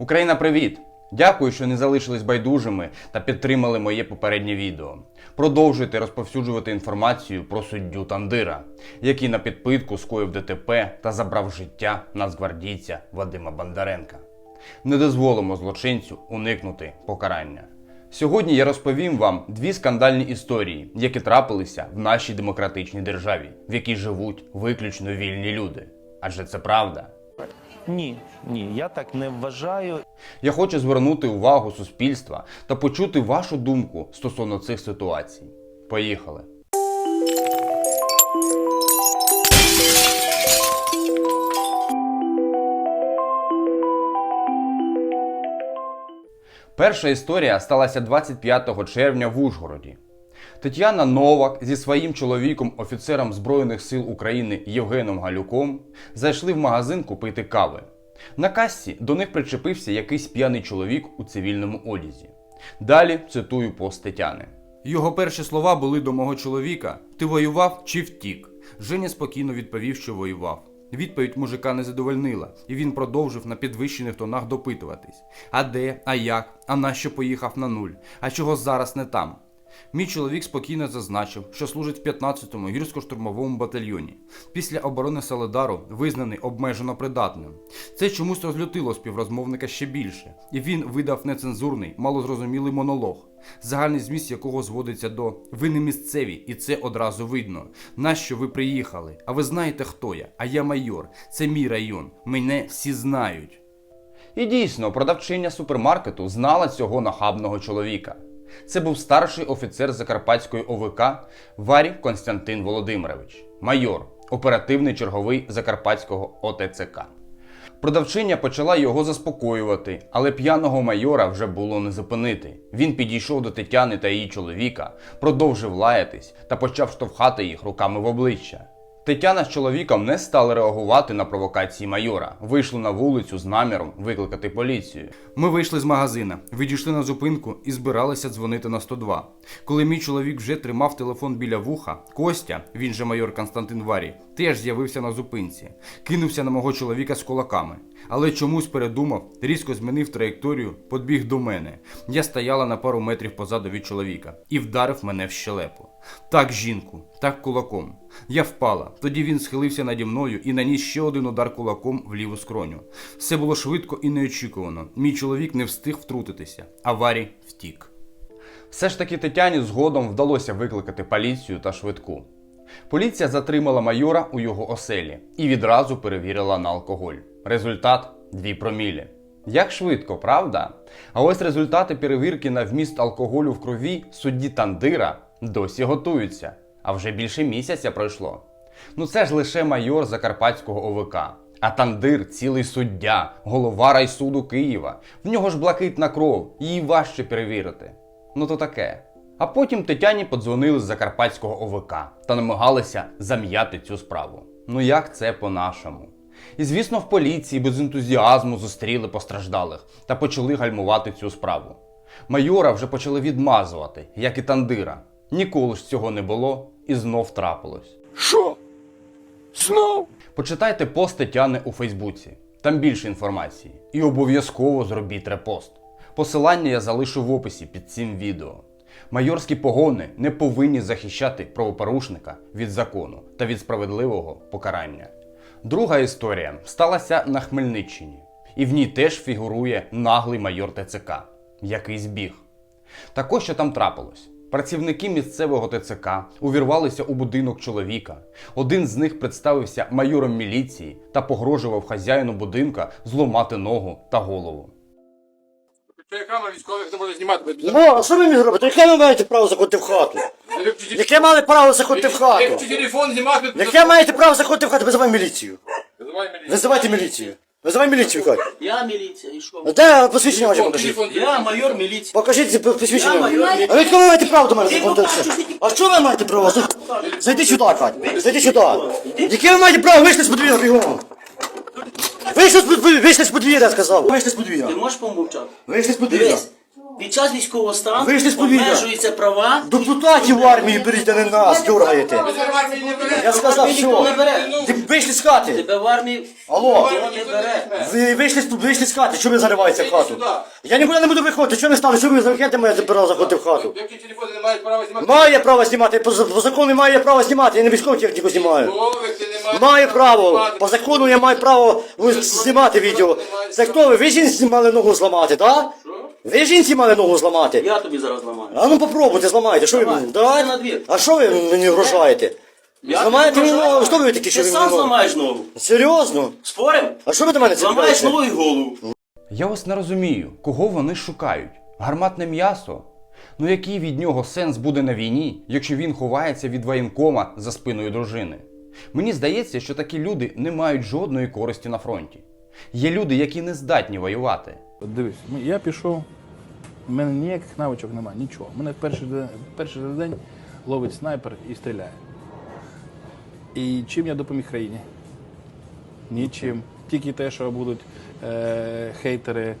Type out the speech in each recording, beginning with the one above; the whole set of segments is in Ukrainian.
Україна, привіт! Дякую, що не залишились байдужими та підтримали моє попереднє відео. Продовжуйте розповсюджувати інформацію про суддю Тандира, який на підпитку скоїв ДТП та забрав життя нацгвардійця Вадима Бондаренка. Не дозволимо злочинцю уникнути покарання. Сьогодні я розповім вам дві скандальні історії, які трапилися в нашій демократичній державі, в якій живуть виключно вільні люди. Адже це правда. Ні, ні, я так не вважаю. Я хочу звернути увагу суспільства та почути вашу думку стосовно цих ситуацій. Поїхали. Перша історія сталася 25 червня в Ужгороді. Тетяна Новак зі своїм чоловіком, офіцером Збройних сил України Євгеном Галюком, зайшли в магазин купити кави. На касі до них причепився якийсь п'яний чоловік у цивільному одязі. Далі цитую пост Тетяни. Його перші слова були до мого чоловіка: Ти воював чи втік? Женя спокійно відповів, що воював. Відповідь мужика не задовольнила, і він продовжив на підвищених тонах допитуватись: А де, а як, а на що поїхав на нуль? А чого зараз не там? Мій чоловік спокійно зазначив, що служить в 15-му гірсько-штурмовому батальйоні. Після оборони Соледару визнаний обмежено придатним. Це чомусь розлютило співрозмовника ще більше, і він видав нецензурний, малозрозумілий монолог, загальний зміст якого зводиться до ви не місцеві, і це одразу видно. Нащо ви приїхали? А ви знаєте, хто я? А я майор. Це мій район. Мене всі знають. І дійсно, продавчиня супермаркету знала цього нахабного чоловіка. Це був старший офіцер Закарпатської ОВК Варі Константин Володимирович, майор, оперативний черговий Закарпатського ОТЦК. Продавчиня почала його заспокоювати, але п'яного майора вже було не зупинити. Він підійшов до Тетяни та її чоловіка, продовжив лаятись та почав штовхати їх руками в обличчя. Тетяна з чоловіком не стали реагувати на провокації майора. Вийшли на вулицю з наміром викликати поліцію. Ми вийшли з магазина, відійшли на зупинку і збиралися дзвонити на 102. Коли мій чоловік вже тримав телефон біля вуха, Костя, він же майор Константин Варій, теж з'явився на зупинці, кинувся на мого чоловіка з кулаками. Але чомусь передумав, різко змінив траєкторію, подбіг до мене. Я стояла на пару метрів позаду від чоловіка і вдарив мене в щелепу. Так жінку, так кулаком. Я впала. Тоді він схилився наді мною і наніс ще один удар кулаком в ліву скроню. Все було швидко і неочікувано. Мій чоловік не встиг втрутитися, а Варі втік. Все ж таки Тетяні згодом вдалося викликати поліцію та швидку. Поліція затримала майора у його оселі і відразу перевірила на алкоголь. Результат 2 промілі. Як швидко, правда? А ось результати перевірки на вміст алкоголю в крові судді Тандира досі готуються. А вже більше місяця пройшло. Ну це ж лише майор Закарпатського ОВК. А Тандир цілий суддя, голова райсуду Києва. В нього ж блакитна кров, її важче перевірити. Ну то таке. А потім Тетяні подзвонили з Закарпатського ОВК та намагалися зам'яти цю справу. Ну як це по-нашому? І звісно, в поліції без ентузіазму зустріли постраждалих та почали гальмувати цю справу. Майора вже почали відмазувати, як і Тандира. Ніколи ж цього не було і знов трапилось. Що? Знов? Почитайте пост Тетяни у Фейсбуці. Там більше інформації. І обов'язково зробіть репост. Посилання я залишу в описі під цим відео. Майорські погони не повинні захищати правопорушника від закону та від справедливого покарання. Друга історія сталася на Хмельниччині, і в ній теж фігурує наглий майор ТЦК, який збіг. Також що там трапилось. Працівники місцевого ТЦК увірвалися у будинок чоловіка. Один з них представився майором міліції та погрожував хазяїну будинка зламати ногу та голову. Камера військових не може знімати. Ну, а що ви мені робите? Яке ви маєте право заходити в хату? Яке мали право заходити в хату? Як телефон знімати, Яке маєте право заходити в хату? Визивай міліцію. Визивай міліцію. Визивайте міліцію. Визивай міліцію, Кать. Я міліція, і що? Де посвідчення ваше покажіть? Телефон. Я майор міліції. Покажіть це посвідчення. Я А ви кого маєте право до мене заходити? А що ви маєте право? Зайди сюди, Кать. Зайди сюди. Яке ви маєте право? Вийшли з подвір'я бігом. Вийшли з подвір'я, вийшли з подвір'я, я сказав. Вийшли з Ти подвір'я. можеш помовчати? Вийшли з подвір'я. Дивись, Під час військового стану Вийшли з повітря. обмежуються права. Депутатів в армії беріть, а не нас, дюргаєте. Я сказав, Ніхто не що. бере. Ти вийшли з хати. Тебе в армії Алло. ніхто не бере. Ви вийшли, з- вийшли з хати, що ви зариваєте в хату? Я нікуди не буду виходити, що ви стали, що ви замовляєте мене тепер заходити в хату? Які телефони не мають права знімати? Має право знімати, по, по закону має право знімати, я не військову техніку знімаю. Голови ти не маєш Маю право, по закону я маю право знімати відео. Це хто ви? Ви жінці мали ногу зламати, так? Ви жінці мали ногу зламати? Я тобі зараз ламаю. А ну попробуйте, зламайте, що ви Давай, мені? на двір. А що ви мені вражаєте? Я Зламаєте тобі мені ногу? Що ви такі, що Ти ви сам ногу? зламаєш ногу. Серйозно? Спорим? А що ви до мене Зламаєш цікавите? ногу і голову. Я ось не розумію, кого вони шукають. Гарматне м'ясо? Ну який від нього сенс буде на війні, якщо він ховається від воєнкома за спиною дружини? Мені здається, що такі люди не мають жодної користі на фронті. Є люди, які не здатні воювати. Дивись, я пішов, в мене ніяких навичок немає, нічого. Мене в перший день, перший день ловить снайпер і стріляє. І чим я допоміг країні? Нічим. Тільки те, що будуть е, хейтери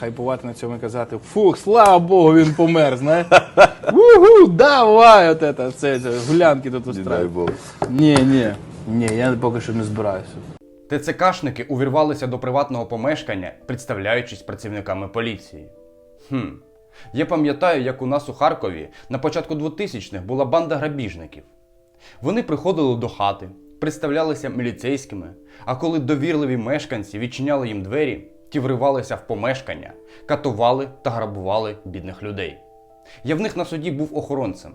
хайпувати на цьому і казати, фух, слава Богу, він помер, знаєш? Уху, давай, от це, це гулянки тут устраивать. Ні, ні, ні, я поки що не збираюся. ТЦКшники увірвалися до приватного помешкання, представляючись працівниками поліції. Хм. Я пам'ятаю, як у нас у Харкові на початку 2000-х була банда грабіжників. Вони приходили до хати, представлялися міліцейськими, а коли довірливі мешканці відчиняли їм двері, ті вривалися в помешкання, катували та грабували бідних людей. Я в них на суді був охоронцем.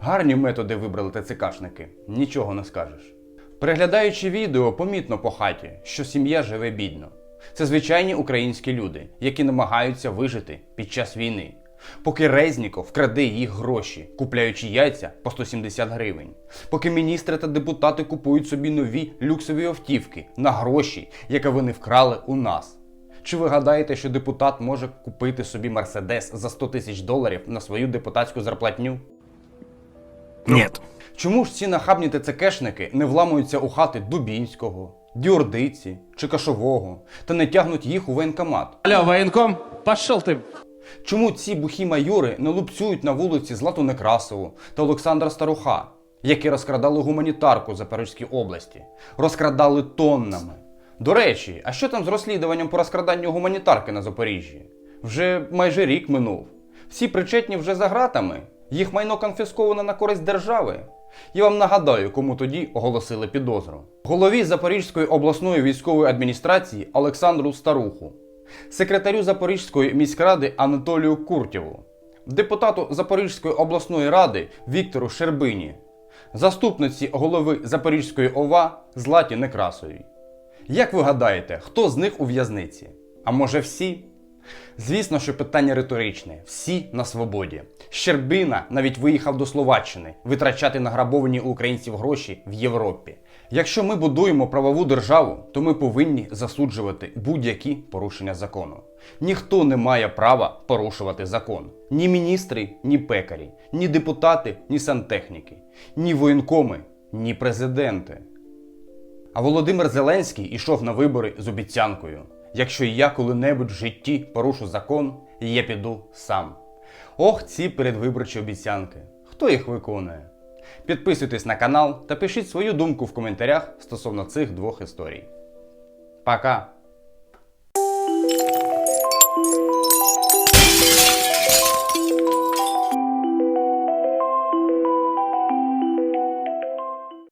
Гарні методи вибрали ТЦКшники, нічого не скажеш. Переглядаючи відео, помітно по хаті, що сім'я живе бідно. Це звичайні українські люди, які намагаються вижити під час війни. Поки Резніков краде їх гроші, купляючи яйця по 170 гривень. Поки міністри та депутати купують собі нові люксові автівки на гроші, які вони вкрали у нас. Чи ви гадаєте, що депутат може купити собі мерседес за 100 тисяч доларів на свою депутатську зарплатню? Чому ж ці нахабні ТЦКшники не вламуються у хати Дубінського, Діордиці чи Кашового та не тягнуть їх у воєнкомат? Алло, военком, пошел ты. Чому ці бухі майори не лупцюють на вулиці Злату Некрасову та Олександра Старуха, які розкрадали гуманітарку Запорізькій області, розкрадали тоннами? До речі, а що там з розслідуванням по розкраданню гуманітарки на Запоріжжі? Вже майже рік минув. Всі причетні вже за ґратами, їх майно конфісковано на користь держави. Я вам нагадаю, кому тоді оголосили підозру. Голові Запорізької обласної військової адміністрації Олександру Старуху, секретарю Запорізької міськради Анатолію Куртєву, депутату Запорізької обласної ради Віктору Щербині, заступниці голови Запорізької ОВА Златі Некрасовій. Як ви гадаєте, хто з них у в'язниці? А може всі? Звісно, що питання риторичне. Всі на свободі. Щербина навіть виїхав до Словаччини витрачати награбовані у українців гроші в Європі. Якщо ми будуємо правову державу, то ми повинні засуджувати будь-які порушення закону. Ніхто не має права порушувати закон. Ні міністри, ні пекарі, ні депутати, ні сантехніки, ні воєнкоми, ні президенти. А Володимир Зеленський ішов на вибори з обіцянкою: якщо я коли-небудь в житті порушу закон, я піду сам. Ох, ці передвиборчі обіцянки. Хто їх виконує? Підписуйтесь на канал та пишіть свою думку в коментарях стосовно цих двох історій. Пока!